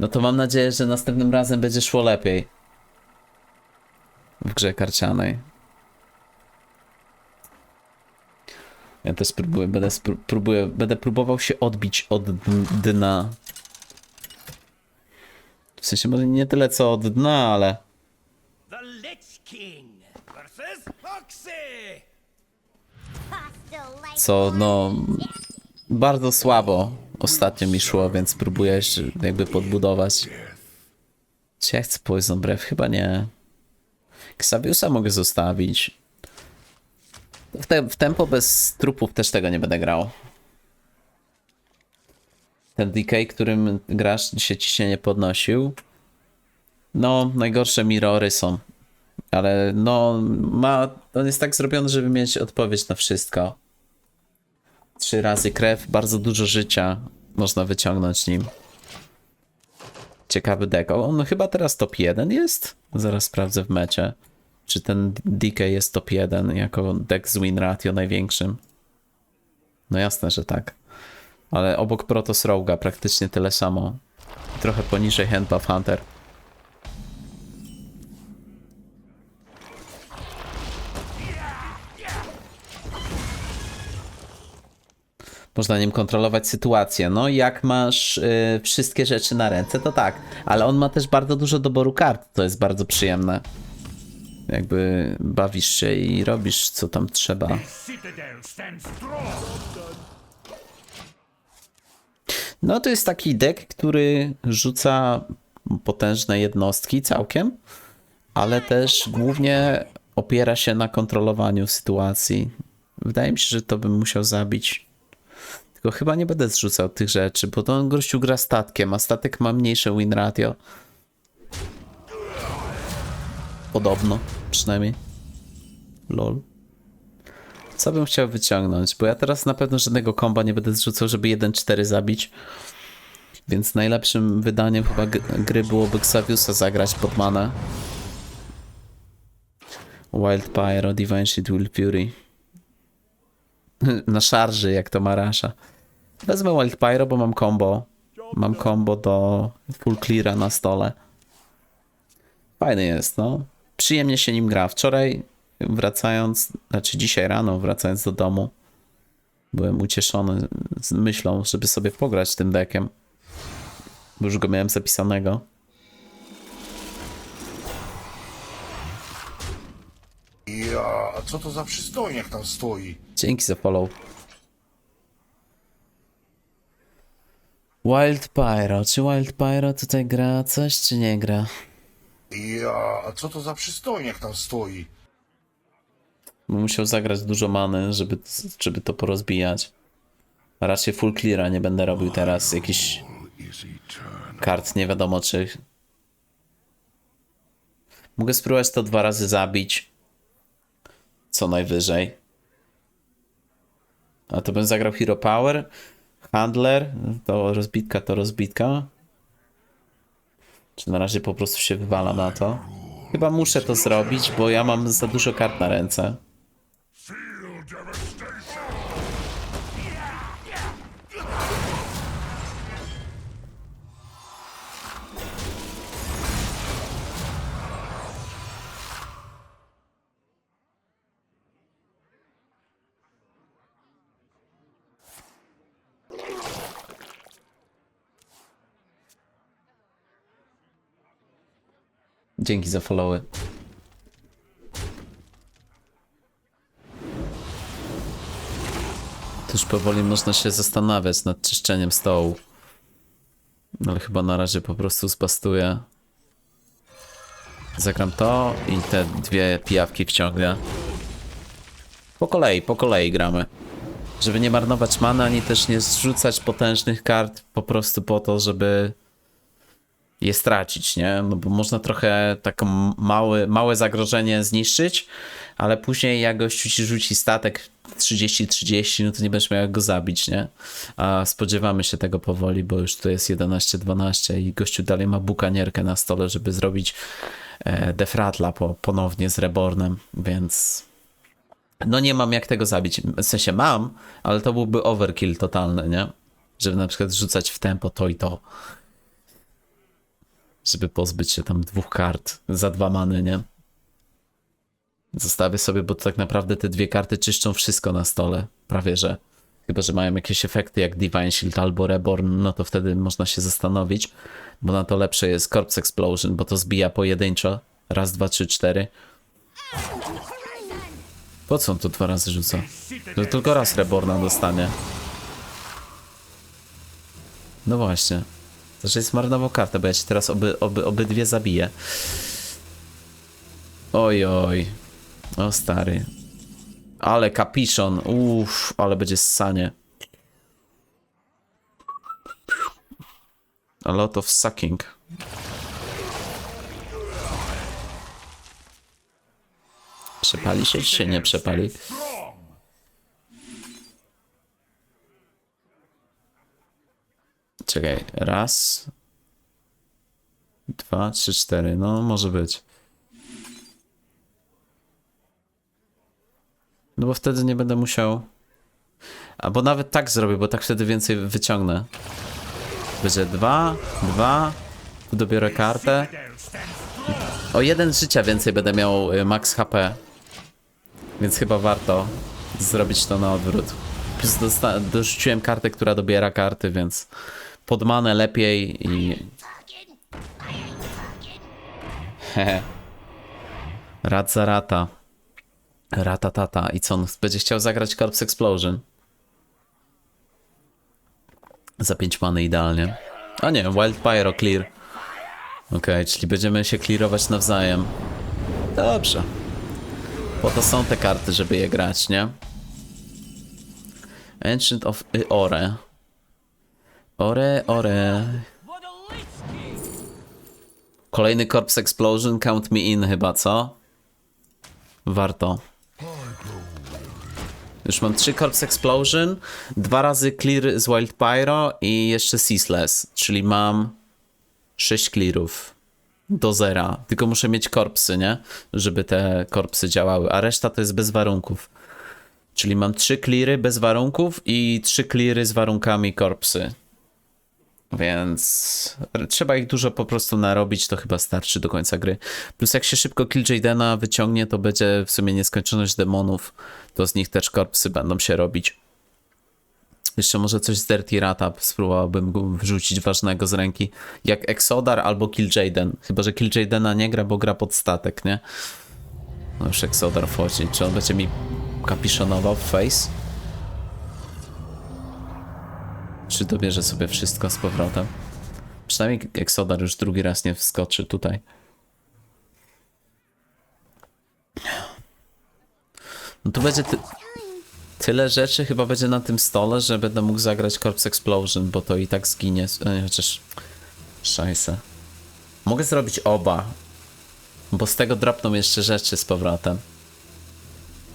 No to mam nadzieję, że następnym razem będzie szło lepiej. W grze karcianej. Ja też spróbuję, będę, spró- próbuję, będę próbował się odbić od dn- dna. W sensie może nie tyle co od dna, ale The Lich King versus Foxy! co no bardzo słabo ostatnio mi szło, więc próbuję się jakby podbudować. Czy ja chcę Poison Breath? Chyba nie. Xaviusa mogę zostawić. W, te, w tempo bez trupów też tego nie będę grał. Ten DK, którym grasz, dzisiaj ciśnienie podnosił. No, najgorsze mirory są. Ale no, ma, on jest tak zrobiony, żeby mieć odpowiedź na wszystko. Trzy razy krew, bardzo dużo życia można wyciągnąć nim. Ciekawy deck. O, On chyba teraz top 1 jest? Zaraz sprawdzę w mecie. Czy ten DK jest top 1 jako deck z win ratio największym? No jasne, że tak. Ale obok Protoss Rogue'a praktycznie tyle samo. Trochę poniżej Handbuff Hunter. Można nim kontrolować sytuację. No, jak masz y, wszystkie rzeczy na ręce, to tak. Ale on ma też bardzo dużo doboru kart, to jest bardzo przyjemne. Jakby bawisz się i robisz co tam trzeba. No, to jest taki deck, który rzuca potężne jednostki całkiem, ale też głównie opiera się na kontrolowaniu sytuacji. Wydaje mi się, że to bym musiał zabić. Tylko chyba nie będę zrzucał tych rzeczy, bo to on gościu gra statkiem, a statek ma mniejsze win ratio. Podobno, przynajmniej. Lol. Co bym chciał wyciągnąć? Bo ja teraz na pewno żadnego komba nie będę zrzucał, żeby 1-4 zabić. Więc najlepszym wydaniem chyba gry byłoby Xaviusa zagrać pod manę. Wild Pyro, Divine Shield, Will Fury. Na szarży, jak to Marasza. Wezmę Wild Pyro, bo mam combo. Mam combo do full cleara na stole. Fajny jest, no. Przyjemnie się nim gra. Wczoraj wracając, znaczy dzisiaj rano wracając do domu, byłem ucieszony z myślą, żeby sobie pograć tym deckiem. Bo już go miałem zapisanego. Ja, a co to za przystojniak tam stoi? Dzięki za follow. Wild Pyro. Czy Wild Pyro tutaj gra coś, czy nie gra? Ja, a co to za przystojniak tam stoi? Bo musiał zagrać dużo many, żeby, żeby to porozbijać. A raczej full cleara nie będę robił teraz. Jakiś kart nie wiadomo czy. Mogę spróbować to dwa razy zabić. Co najwyżej. A to bym zagrał Hero Power. Handler. To rozbitka, to rozbitka. Czy na razie po prostu się wywala na to? Chyba muszę to zrobić, bo ja mam za dużo kart na ręce. Dzięki za followy. To już powoli można się zastanawiać nad czyszczeniem stołu. Ale chyba na razie po prostu zbastuję. Zagram to i te dwie pijawki wciągnę. Po kolei, po kolei gramy. Żeby nie marnować mana, ani też nie zrzucać potężnych kart po prostu po to, żeby je stracić, nie? No bo można trochę takie małe, małe zagrożenie zniszczyć, ale później jak gościu ci rzuci statek 30-30, no to nie będziesz miał jak go zabić, nie? A spodziewamy się tego powoli, bo już tu jest 11-12 i gościu dalej ma bukanierkę na stole, żeby zrobić e, defratla po, ponownie z Rebornem, więc no nie mam jak tego zabić. W sensie mam, ale to byłby overkill totalny, nie? Żeby na przykład rzucać w tempo to i to. Żeby pozbyć się tam dwóch kart za dwa many, nie? Zostawię sobie, bo to tak naprawdę te dwie karty czyszczą wszystko na stole. Prawie że. Chyba, że mają jakieś efekty jak Divine Shield albo Reborn, no to wtedy można się zastanowić, bo na to lepsze jest Corpse Explosion, bo to zbija pojedynczo. Raz, dwa, trzy, cztery. Po co on to dwa razy rzuca? No tylko raz Reborna dostanie. No właśnie. To, że jest marnował kartę, bo ja ci teraz oby, oby, obydwie zabiję. Oj, oj. O stary. Ale kapiszon. Uff, ale będzie ssanie. A lot of sucking. Przepali się czy się nie przepali? Czekaj, raz, dwa, trzy, cztery. No, może być. No bo wtedy nie będę musiał. Albo nawet tak zrobię, bo tak wtedy więcej wyciągnę. Będzie dwa, dwa. Dobiorę kartę. O jeden życia więcej będę miał y, max HP. Więc chyba warto zrobić to na odwrót. Plus dorzuciłem kartę, która dobiera karty, więc pod manę lepiej i... Hehe. Za rata. Tata. I co on będzie chciał zagrać Corpse Explosion? Za 5 many idealnie. A nie, Wild Pyro Clear. Okej, czyli będziemy się clearować nawzajem. Dobrze. Po to są te karty, żeby je grać, nie? Ancient of Ore. Ore, ore. Kolejny Corpse Explosion, count me in chyba, co? Warto. Już mam trzy Corpse Explosion, dwa razy clear z Wild Pyro i jeszcze Ceaseless, czyli mam 6 clearów do zera. Tylko muszę mieć korpsy, nie? Żeby te korpsy działały, a reszta to jest bez warunków. Czyli mam 3 cleary bez warunków i 3 cleary z warunkami korpsy. Więc trzeba ich dużo po prostu narobić, to chyba starczy do końca gry. Plus jak się szybko Kill Jadena wyciągnie, to będzie w sumie nieskończoność demonów, to z nich też korpsy będą się robić. Jeszcze może coś z Dirty Rata spróbowałbym wrzucić ważnego z ręki. Jak Exodar albo Kill Jaden. Chyba, że Kill Jadena nie gra, bo gra pod statek, nie? No już Exodar wchodzi. Czy on będzie mi kapiszonował face? Czy dobierze sobie wszystko z powrotem? Przynajmniej Exodar już drugi raz nie wskoczy tutaj. No tu będzie ty tyle rzeczy chyba będzie na tym stole, że będę mógł zagrać Corpse Explosion, bo to i tak zginie. E, Chociaż... Szajse. Mogę zrobić oba. Bo z tego dropną jeszcze rzeczy z powrotem.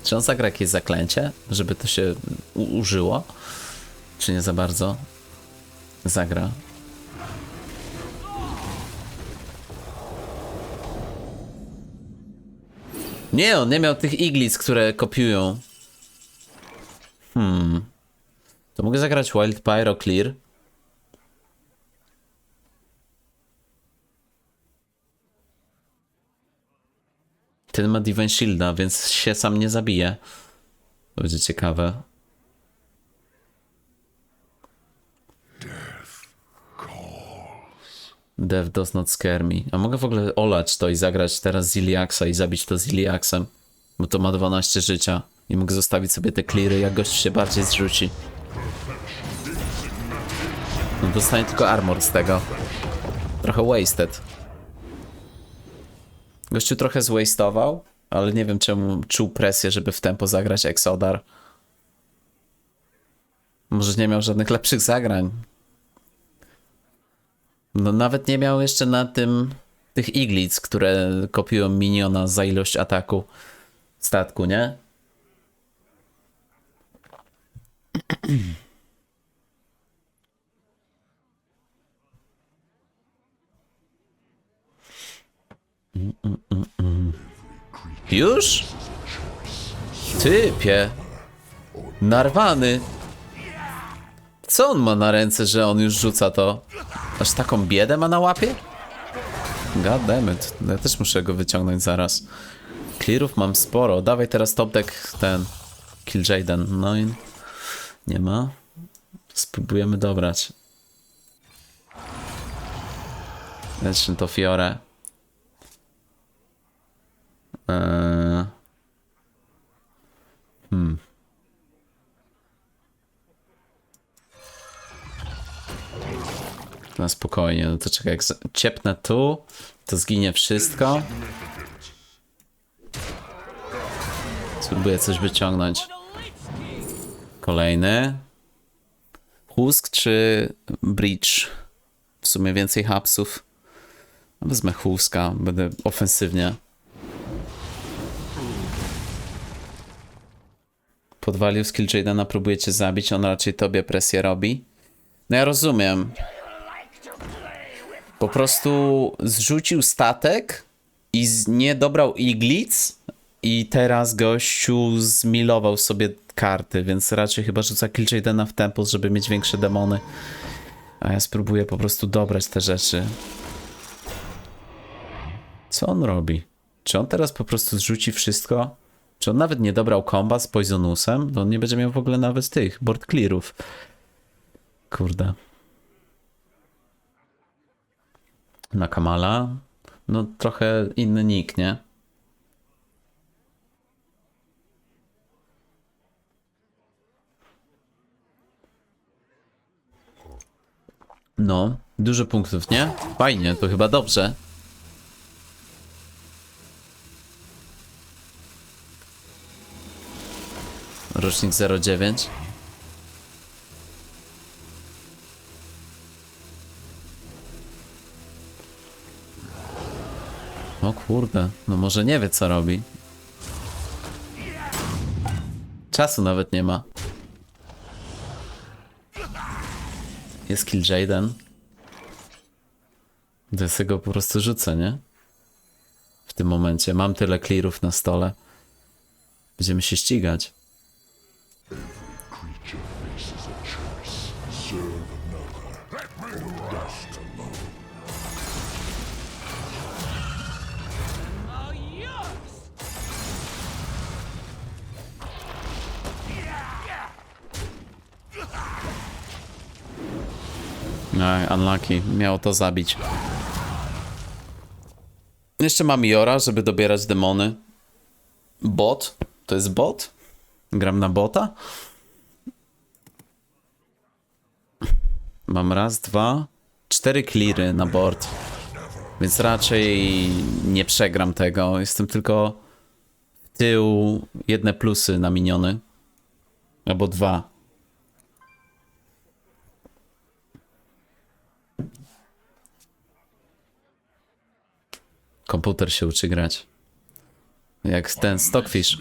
Czy on zagra jakieś zaklęcie, żeby to się użyło? Czy nie za bardzo? Zagra. Nie, on nie miał tych iglic, które kopiują. Hmm. To mogę zagrać Wild Pyro Clear. Ten ma Divine Shielda, więc się sam nie zabije. To będzie ciekawe. Death does not scare me. A mogę w ogóle olać to i zagrać teraz Ziliaxa i zabić to Ziliaxem. Bo to ma 12 życia. I mógł zostawić sobie te cleary, jak gość się bardziej zrzuci. No dostanie tylko armor z tego. Trochę wasted. Gościu trochę zwastował, ale nie wiem czemu czuł presję, żeby w tempo zagrać Exodar. Może nie miał żadnych lepszych zagrań. No nawet nie miał jeszcze na tym tych iglic, które kopiują miniona za ilość ataku statku, nie? Już? Typie. Narwany. Co on ma na ręce, że on już rzuca to? Aż taką biedę ma na łapie? God damn it. Ja też muszę go wyciągnąć zaraz. Clearów mam sporo. Dawaj teraz top deck ten. Kill Jaden. No i nie ma. Spróbujemy dobrać. Leczmy to Fiore. Eee. Hmm. Na spokojnie, no to czekaj, jak ciepnę tu, to zginie wszystko. Spróbuję coś wyciągnąć. Kolejny. Husk czy Bridge? W sumie więcej hapsów. Wezmę Huska, będę ofensywnie. Podwalił skill Jadena, próbuje cię zabić, on raczej tobie presję robi. No ja rozumiem. Po prostu zrzucił statek i z, nie dobrał iglic i teraz gościu zmilował sobie karty, więc raczej chyba rzuca Kill Jadena w tempo, żeby mieć większe demony. A ja spróbuję po prostu dobrać te rzeczy. Co on robi? Czy on teraz po prostu zrzuci wszystko? Czy on nawet nie dobrał komba z Poisonusem? To on nie będzie miał w ogóle nawet tych board clearów. Kurde. Na Kamala. No trochę inny nick, nie? No, dużo punktów, nie? Fajnie, to chyba dobrze. Rocznik 09. O kurde, no może nie wie co robi. Czasu nawet nie ma. Jest kill Jaden. To ja go po prostu rzucę, nie? W tym momencie. Mam tyle clearów na stole. Będziemy się ścigać. No, unlucky. Miało to zabić. Jeszcze mam Jora, żeby dobierać demony. Bot? To jest bot? Gram na bota? Mam raz, dwa, cztery cleary na board. Więc raczej nie przegram tego. Jestem tylko w tył jedne plusy na miniony. Albo dwa. Komputer się uczy grać. Jak ten Stockfish.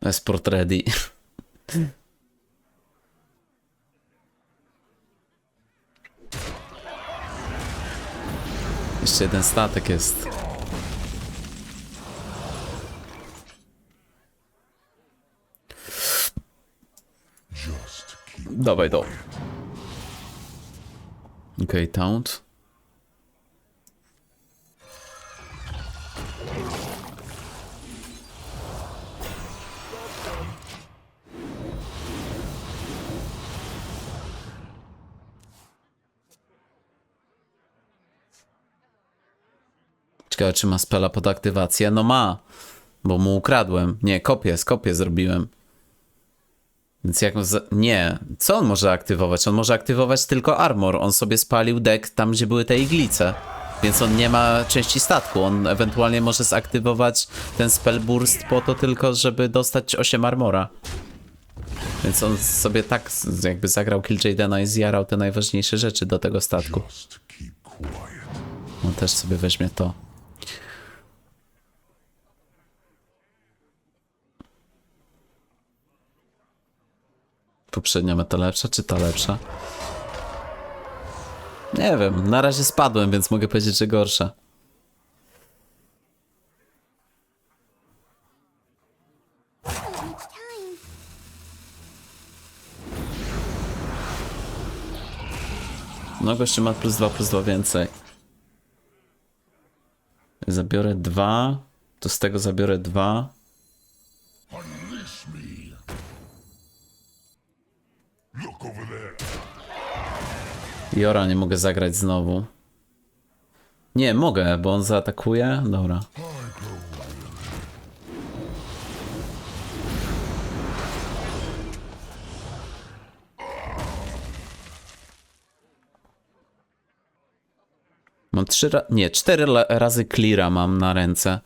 Esport ready. Jeszcze jeden statek jest. Dawaj do. Okej, okay, taunt. Czy ma spela pod aktywację? No ma, bo mu ukradłem. Nie, kopię, kopię zrobiłem. Więc jak. za- Nie. Co on może aktywować? On może aktywować tylko armor. On sobie spalił deck tam, gdzie były te iglice. Więc on nie ma części statku. On ewentualnie może zaktywować ten spell burst po to tylko, żeby dostać 8 armora. Więc on sobie tak jakby zagrał Kill Jadena i zjarał te najważniejsze rzeczy do tego statku. On też sobie weźmie to. poprzednia meta lepsza, czy ta lepsza? Nie wiem, na razie spadłem, więc mogę powiedzieć, że gorsza. No gościu ma plus dwa, plus dwa więcej. Zabiorę dwa, to z tego zabiorę dwa. Jora nie mogę zagrać znowu. Nie, mogę, bo on zaatakuje. Dobra. Mam trzy nie, cztery razy cleara mam na ręce.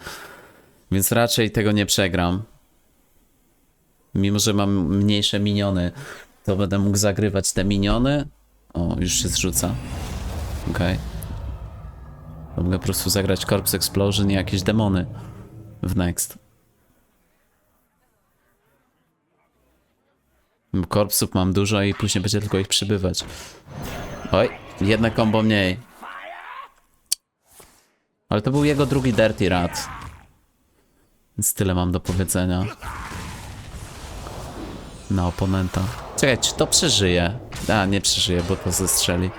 Więc raczej tego nie przegram. Mimo, że mam mniejsze miniony, to będę mógł zagrywać te miniony. O, już się zrzuca. Okej. To Mogę po prostu zagrać Corpse Explosion i jakieś demony w Next. Korpsów mam dużo i później będzie tylko ich przybywać. Oj, jedne kombo mniej. Ale to był jego drugi Dirty Rat. Więc tyle mam do powiedzenia. Na oponenta. Czekaj, czy to przeżyje? A, nie przeżyje, bo to zestrzeli.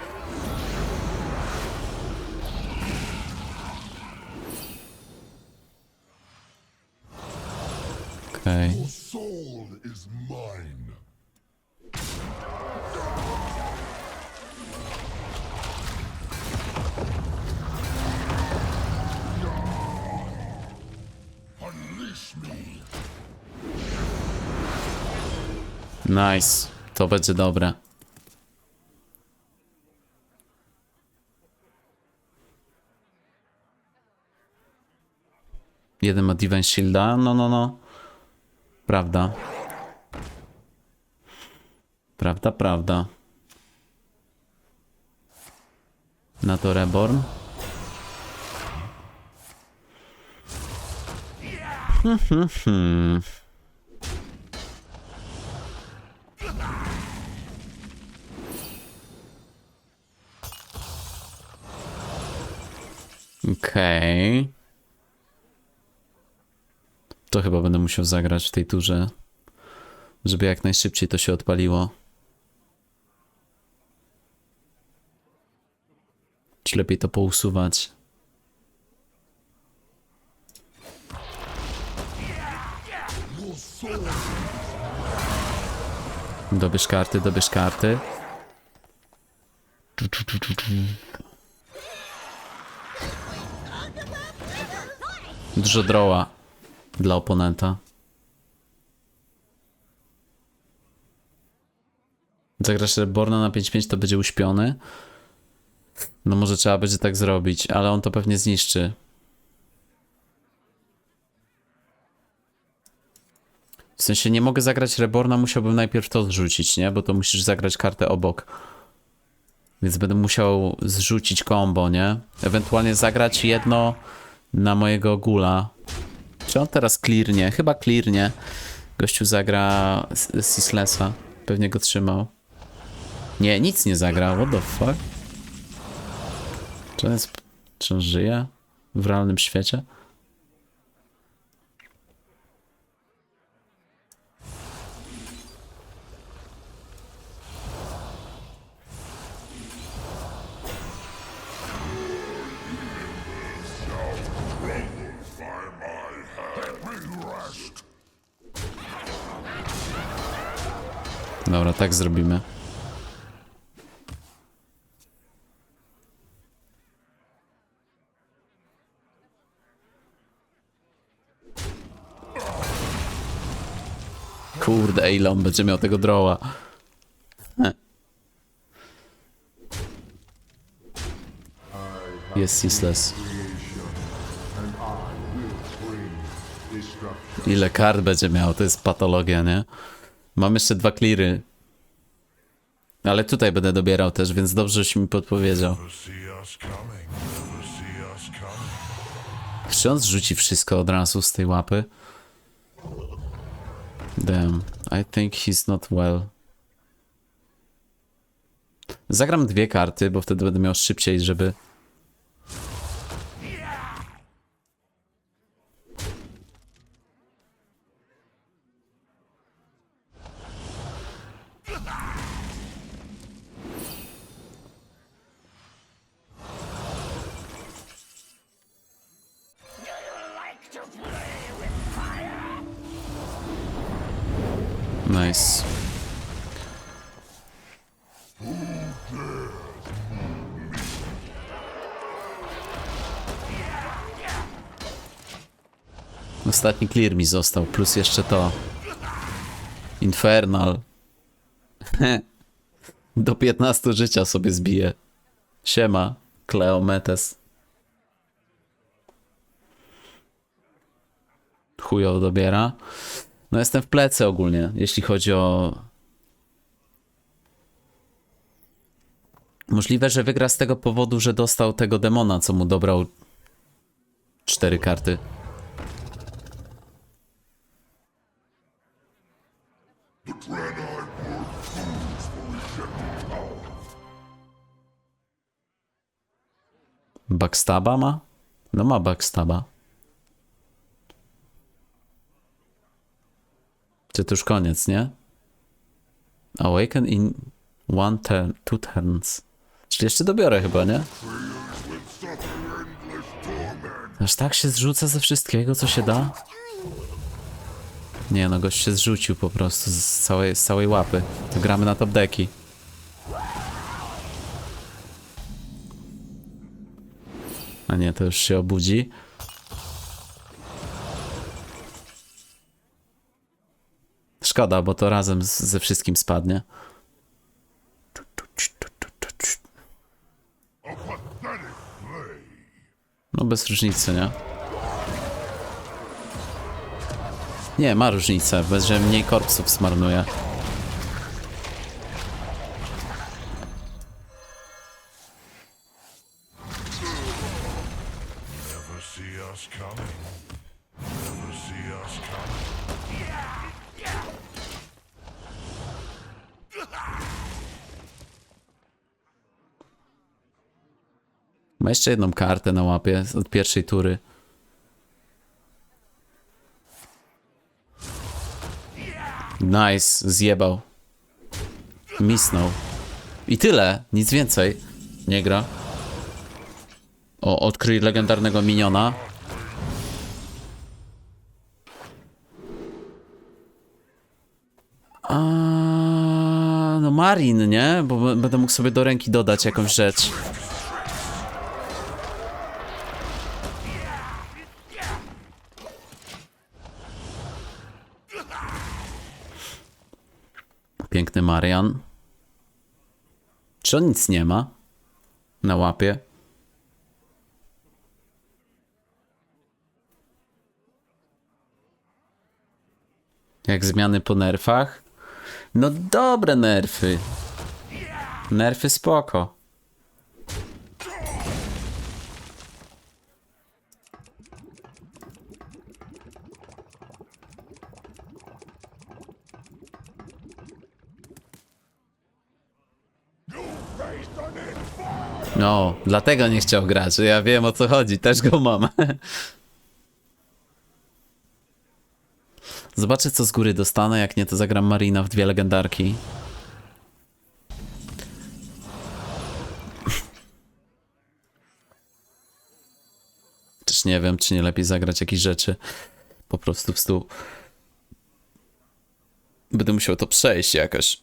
Okej. Me. Nice. To będzie dobre. Jeden ma Divine Shielda. No, no, no. Prawda. Prawda, prawda. Na to Reborn. Hmm, hmm, hmm. Okej. To chyba będę musiał zagrać w tej turze, żeby jak najszybciej to się odpaliło. Czy lepiej to pousuwać? Dobierz karty, dobierz karty. Dużo droła dla oponenta. Zagrasz Reborna na 5-5 to będzie uśpiony. No może trzeba będzie tak zrobić, ale on to pewnie zniszczy. W sensie nie mogę zagrać Reborna, musiałbym najpierw to zrzucić, nie? Bo to musisz zagrać kartę obok. Więc będę musiał zrzucić combo, nie? Ewentualnie zagrać jedno na mojego gula. Czy on teraz clearnie? Chyba clearnie. Gościu zagra Sislesa. Pewnie go trzymał. Nie, nic nie zagra. What the fuck? Czy on, jest, czy on żyje w realnym świecie? Tak zrobimy. Kurde, ile on będzie miał tego droła. Jest useless. Ile kart będzie miał, to jest patologia, nie? Mam jeszcze dwa cleary. Ale tutaj będę dobierał też, więc dobrze, żeś mi podpowiedział. Czy on zrzuci wszystko od razu z tej łapy? Damn. I think he's not well. Zagram dwie karty, bo wtedy będę miał szybciej, żeby... Nice. Ostatni clear mi został, plus jeszcze to. Infernal. Do 15 życia sobie zbije. Siema, Kleometes. Chujowo dobiera. No jestem w plecy ogólnie, jeśli chodzi o... Możliwe, że wygra z tego powodu, że dostał tego demona, co mu dobrał cztery karty. Backstaba ma? No ma backstaba. Czy to już koniec, nie? Awaken in one turn, two turns. Czyli jeszcze dobiorę chyba, nie? Aż tak się zrzuca ze wszystkiego, co się da? Nie no, gość się zrzucił po prostu z całej, z całej łapy. To gramy na top deki. A nie, to już się obudzi. Szkoda, bo to razem z, ze wszystkim spadnie. No bez różnicy, nie? Nie, ma różnicę, bez że mniej korpsów zmarnuje. Never see us coming. Never see us coming. Jeszcze jedną kartę na łapie od pierwszej tury. Nice, zjebał. Misnął. I tyle, nic więcej. Nie gra. O, odkryj legendarnego miniona. A, no Marin, nie? Bo będę mógł sobie do ręki dodać jakąś rzecz. Piękny Marian. Czy on nic nie ma? Na łapie? Jak zmiany po nerfach? No dobre nerfy. Nerfy spoko. No, dlatego nie chciał grać. Ja wiem o co chodzi, też go mam. Zobaczę co z góry dostanę, jak nie to zagram Marina w dwie legendarki. Też nie wiem, czy nie lepiej zagrać jakieś rzeczy po prostu w stół. Będę musiał to przejść jakoś.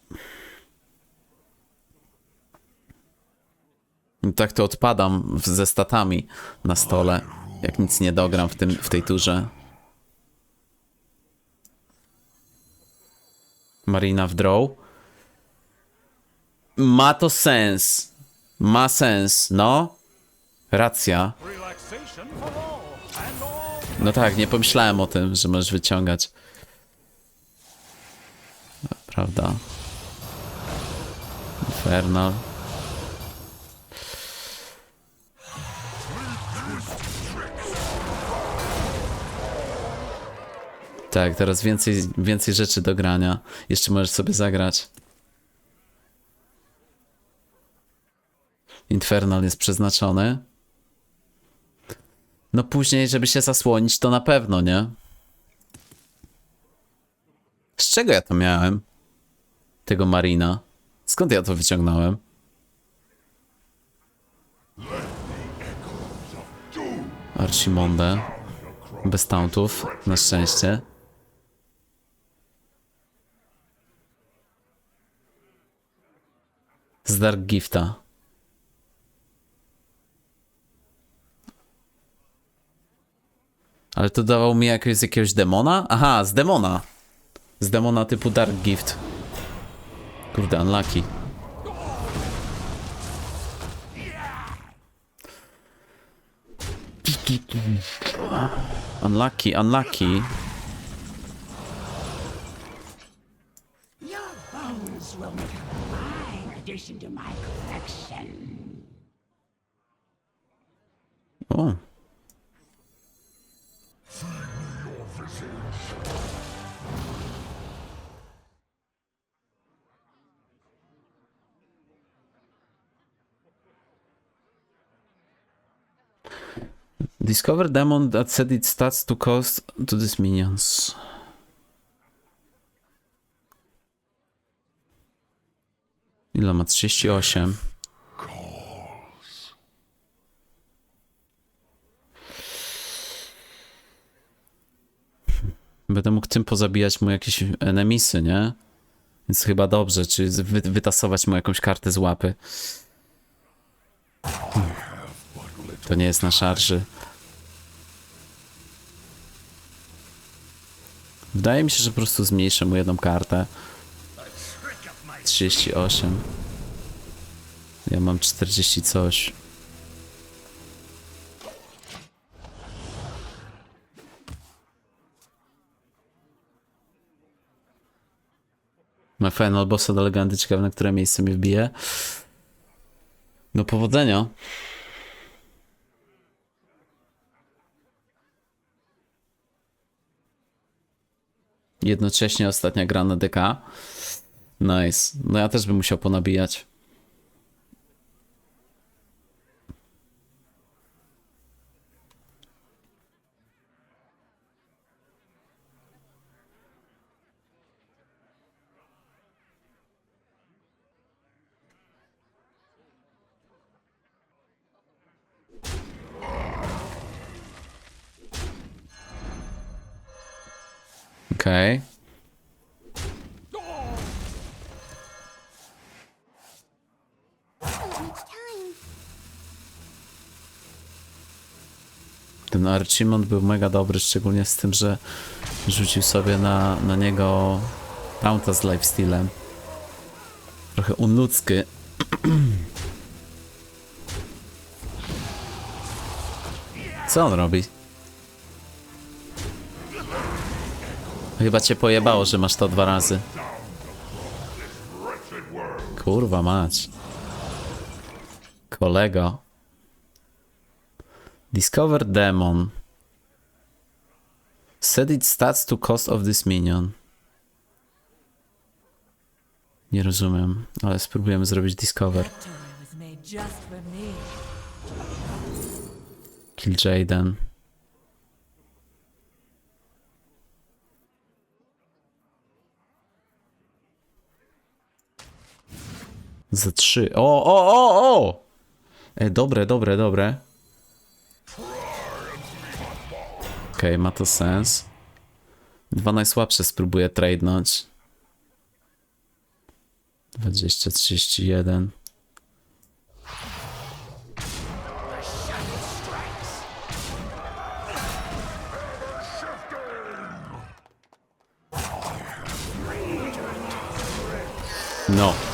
Tak to odpadam ze statami na stole, jak nic nie dogram w, tym, w tej turze. Marina w draw. Ma to sens. Ma sens, no. Racja. No tak, nie pomyślałem o tym, że możesz wyciągać. Prawda. Infernal. Tak, teraz więcej, więcej rzeczy do grania. Jeszcze możesz sobie zagrać. Infernal jest przeznaczony. No później, żeby się zasłonić, to na pewno, nie? Z czego ja to miałem? Tego Marina. Skąd ja to wyciągnąłem? Archimonde. Bez tauntów, na szczęście. Z Dark Gifta. Ale to dawał mi jakiegoś, z jakiegoś demona? Aha, z demona. Z demona typu Dark Gift. Kurde, unlucky. Unlucky, unlucky. Your bones will addition to my collection. O. Discover demon that set its stats to cost to these minions. Ile ma? 38. Będę mógł tym pozabijać mu jakieś enemisy, nie? Więc chyba dobrze, czy wy, wytasować mu jakąś kartę z łapy. To nie jest na szarży. Wydaje mi się, że po prostu zmniejszę mu jedną kartę. 38. Ja mam 40 coś. Ma final bossa do legendy, ciekawe na które miejsce mnie wbije. No powodzenia. Jednocześnie ostatnia gra na DK. Nice. No ja też bym musiał ponabijać. Okej. Ten Archimond był mega dobry, szczególnie z tym, że rzucił sobie na, na niego taunta z lifestealem. Trochę unludzki. Co on robi? Chyba cię pojebało, że masz to dwa razy. Kurwa mać. Kolego. Discover demon. Set its stats to cost of this minion. Nie rozumiem, ale spróbujemy zrobić discover. Kill Jaden. Za trzy. O, o, o, o! E, dobre, dobre, dobre. Okej, ma to sens. Dwa najsłabsze spróbuję tradenąć. 20, 31. No.